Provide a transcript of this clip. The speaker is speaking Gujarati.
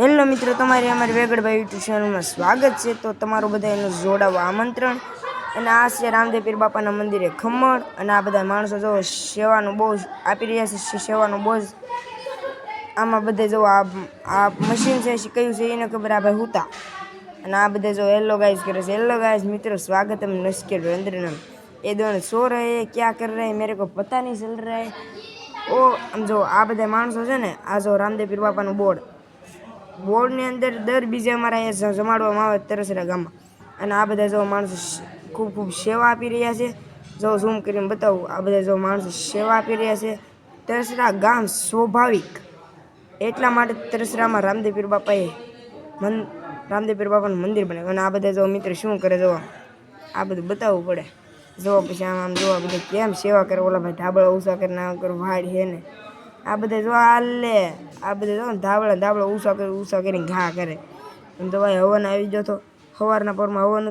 હેલો મિત્રો, તમારી અમારી વેગડભાઈ યુટ્યુબ ચેનલમાં સ્વાગત છે. તો તમારું બધા એનું જોડાવવા આમંત્રણ. અને આ છે રામદેવ પીર બાપાના મંદિરે ખમણ. અને આ બધા માણસો જો સેવાનું બહુ આપી રહ્યા છે સેવાનો બહુ જ આમાં બધે જો આ આ મશીન છે કયું છે, એને ખબર આ ભાઈ હુતા. અને આ બધે જો હેલો ગાઈઝ કરે છે. હેલો ગાઈઝ મિત્રો, સ્વાગત એમ નસ્કેર રંદ્રનમ એ દોણ સો રહે, ક્યાં કર રહે, મેરે કો પતા નહીં ચલ રહે. ઓ, આમ જો આ બધા માણસો છે ને, આ જો રામદેવ પીર બાપાનું બોર્ડ બોર્ડની અંદર દર બીજે અમારા અહીંયા જમાડવામાં આવે તરસરા ગામમાં. અને આ બધા જો માણસો ખૂબ ખૂબ સેવા આપી રહ્યા છે. જો ઝૂમ કરીને બતાવું, આ બધા જો માણસો સેવા આપી રહ્યા છે. તરસરા ગામ સ્વાભાવિક. એટલા માટે તરસરામાં રામદેવપીર બાપાએ મન રામદેવપીર બાપાનું મંદિર બનાવ્યું. અને આ બધા જો મિત્ર શું કરે જો આ બધું બતાવવું પડે. જો પછી આમ આમ જોવા બધા કેમ સેવા કરે? ઓલા ભાઈ ધાબળા ઓછા કરે ના કરો વાડ હે ને. આ બધા જો આલે આ બધા જો ધાબળા ધાબળા ઉષા કરી, ઉષા કરીને ઘા કરે એમ તો ભાઈ હવન આવી જતો સવારના પરમાં હવન.